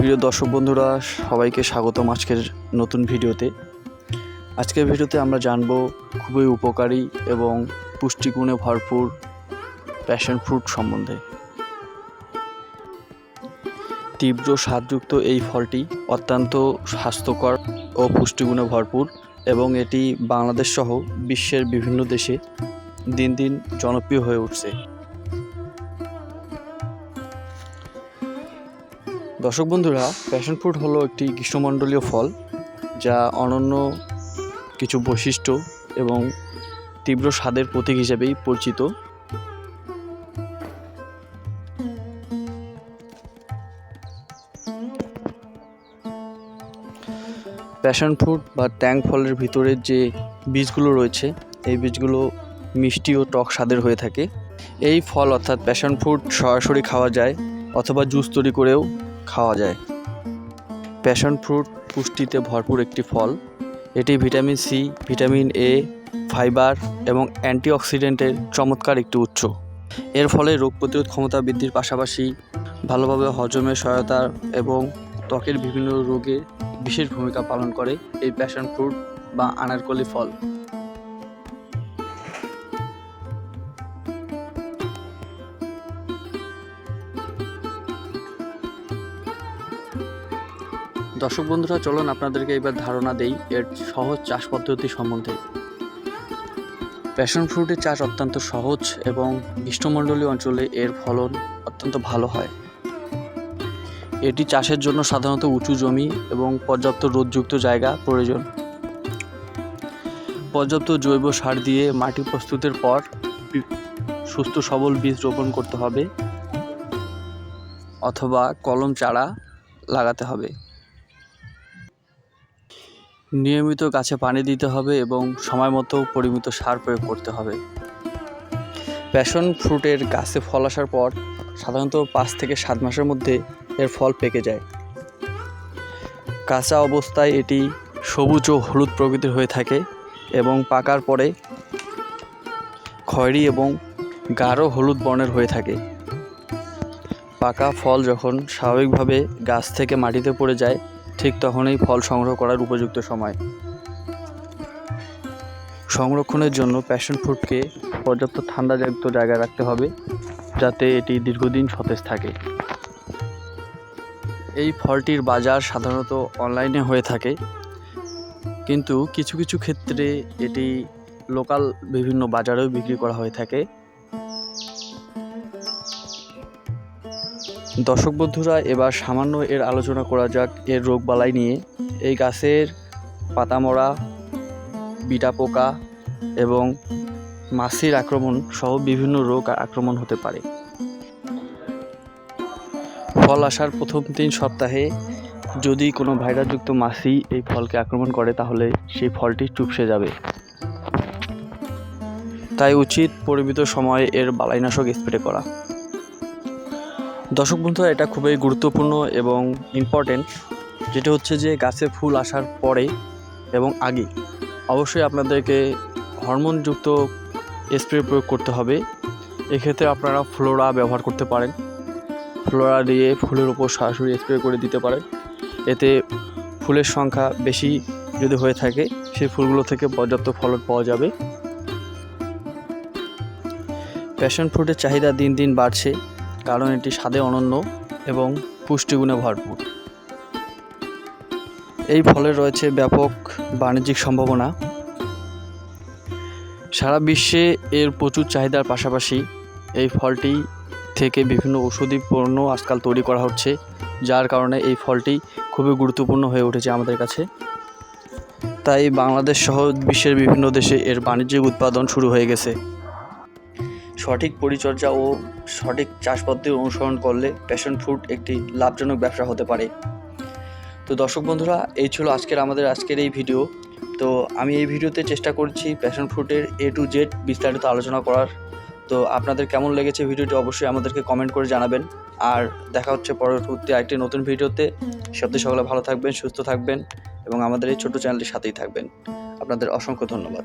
প্রিয় দর্শক বন্ধুরা, সবাইকে স্বাগতম আজকের নতুন ভিডিওতে। আজকের ভিডিওতে আমরা জানব খুবই উপকারী এবং পুষ্টিগুণে ভরপুর প্যাশন ফ্রুট সম্বন্ধে। তীব্র স্বাদযুক্ত এই ফলটি অত্যন্ত স্বাস্থ্যকর ও পুষ্টিগুণে ভরপুর এবং এটি বাংলাদেশ সহ বিশ্বের বিভিন্ন দেশে দিন দিন জনপ্রিয় হয়ে উঠছে। দর্শক বন্ধুরা প্যাশন ফ্রুট হলো একটি গ্রীষ্মমণ্ডলীয় ফল যা অনন্য কিছু বৈশিষ্ট্য এবং তীব্র স্বাদের প্রতীক হিসেবেই পরিচিত। প্যাশন ফ্রুট বা ট্যাং ফলের ভিতরের যে বীজগুলো রয়েছে, এই বীজগুলো মিষ্টি ও টক স্বাদের হয়ে থাকে। এই ফল অর্থাৎ প্যাশন ফ্রুট সরাসরি খাওয়া যায় অথবা জুস তৈরি করেও খাওয়া যায়। প্যাশন ফ্রুট পুষ্টিতে ভরপুর একটি ফল। এটি vitamin C, vitamin A, fibre এবং অ্যান্টিঅক্সিডেন্টের চমৎকার একটি উৎস। এর ফলে রোগ প্রতিরোধ ক্ষমতা বৃদ্ধির পাশাপাশি ভালোভাবে হজমের সহায়তা এবং ত্বকের বিভিন্ন রোগে বিশেষ ভূমিকা পালন করে এই প্যাশন ফ্রুট বা আনারকলি ফল। দর্শক বন্ধুরা, চলুন আপনাদেরকে এবার ধারণা দেই এর সহজ চাষ পদ্ধতি সম্বন্ধে। প্যাশন ফ্রুটের চাষ অত্যন্ত সহজ এবং গ্রীষ্মমণ্ডলীয় অঞ্চলে এর ফলন অত্যন্ত ভালো হয়। এটি চাষের জন্য সাধারণত উঁচু জমি এবং পর্যাপ্ত রোদযুক্ত জায়গা প্রয়োজন। পর্যাপ্ত জৈব সার দিয়ে মাটি প্রস্তুতের পর সুস্থ সবল বীজ রোপণ করতে হবে অথবা কলম চারা লাগাতে হবে। নিয়মিত গাছে পানি দিতে হবে এবং সময় মতো পরিমিত সার প্রয়োগ করতে হবে। প্যাশন ফ্রুটের গাছে ফল আসার পর সাধারণত পাঁচ থেকে সাত মাসের মধ্যে এর ফল পেকে যায়। কাঁচা অবস্থায় এটি সবুজ ও হলুদ প্রকৃতির হয়ে থাকে এবং পাকার পরে খয়েরি এবং গাঢ় হলুদ বর্ণের হয়ে থাকে। পাকা ফল যখন স্বাভাবিকভাবে গাছ থেকে মাটিতে পড়ে যায় ঠিক তখনই ফল সংগ্রহ করার উপযুক্ত সময়। সংরক্ষণের জন্য প্যাশন ফ্রুটকে পর্যাপ্ত ঠান্ডাযুক্ত জায়গায় রাখতে হবে, যাতে এটি দীর্ঘদিন সতেজ থাকে। এই ফলটির বাজার সাধারণত অনলাইনে হয়ে থাকে। কিন্তু কিছু কিছু ক্ষেত্রে এটি লোকাল বিভিন্ন বাজারেও বিক্রি করা হয়ে থাকে। দর্শক বন্ধুরা, এবার সামান্য এর আলোচনা করা যাক এর রোগবালাই নিয়ে। এই গাছের পাতামরা, বিটা পোকা এবং মাছির আক্রমণ সহ বিভিন্ন রোগ আক্রমণ হতে পারে। ফল আসার প্রথম তিন সপ্তাহে যদি কোনো ভাইরাসযুক্ত মাছি এই ফলকে আক্রমণ করে, তাহলে সেই ফলটি চুপসে যাবে। তাই উচিত পরিমিত সময়ে এর বালাইনাশক স্প্রে করা। দর্শক বন্ধুরা, এটা খুবই গুরুত্বপূর্ণ এবং ইম্পর্টেন্ট যেটা হচ্ছে যে গাছে ফুল আসার পরে এবং আগে। অবশ্যই আপনাদেরকে হরমোনযুক্ত স্প্রে প্রয়োগ করতে হবে। এক্ষেত্রে আপনারা ফ্লোরা ব্যবহার করতে পারেন। ফ্লোরা দিয়ে ফুলের উপর সরাসরি স্প্রে করে দিতে পারেন। এতে ফুলের সংখ্যা বেশি যদি হয়ে থাকে সেই ফুলগুলো থেকে পর্যাপ্ত ফলন পাওয়া যাবে। প্যাশন ফ্রুটের চাহিদা দিন দিন বাড়ছে। কারণ এটি স্বাদে অনন্য এবং পুষ্টিগুণে ভরপুর। এই ফলে রয়েছে ব্যাপক বাণিজ্যিক সম্ভাবনা। সারা বিশ্বে এর প্রচুর চাহিদার পাশাপাশি এই ফলটি থেকে বিভিন্ন ওষুধি পণ্য আজকাল তৈরি করা হচ্ছে, যার কারণে এই ফলটি খুবই গুরুত্বপূর্ণ হয়ে উঠেছে আমাদের কাছে। তাই বাংলাদেশ সহ বিশ্বের বিভিন্ন দেশে এর বাণিজ্যিক উৎপাদন শুরু হয়ে গেছে। সঠিক পরিচর্যা ও সঠিক চাষ পদ্ধতি অনুসরণ করলে প্যাশন ফ্রুট একটি লাভজনক ব্যবসা হতে পারে। তো দর্শক বন্ধুরা, এই ছিল আজকের আমাদের আজকের এই ভিডিও। তো আমি এই ভিডিওতে চেষ্টা করছি প্যাশন ফ্রুটের এ টু জেড বিস্তারিত আলোচনা করার। তো আপনাদের কেমন লেগেছে ভিডিওটি অবশ্যই আমাদেরকে কমেন্ট করে জানাবেন। আর দেখা হচ্ছে পরবর্তী আরেকটি নতুন ভিডিওতে। সত্যি সকলে ভালো থাকবেন, সুস্থ থাকবেন এবং আমাদের এই ছোট চ্যানেলটির সাথেই থাকবেন। আপনাদের অসংখ্য ধন্যবাদ।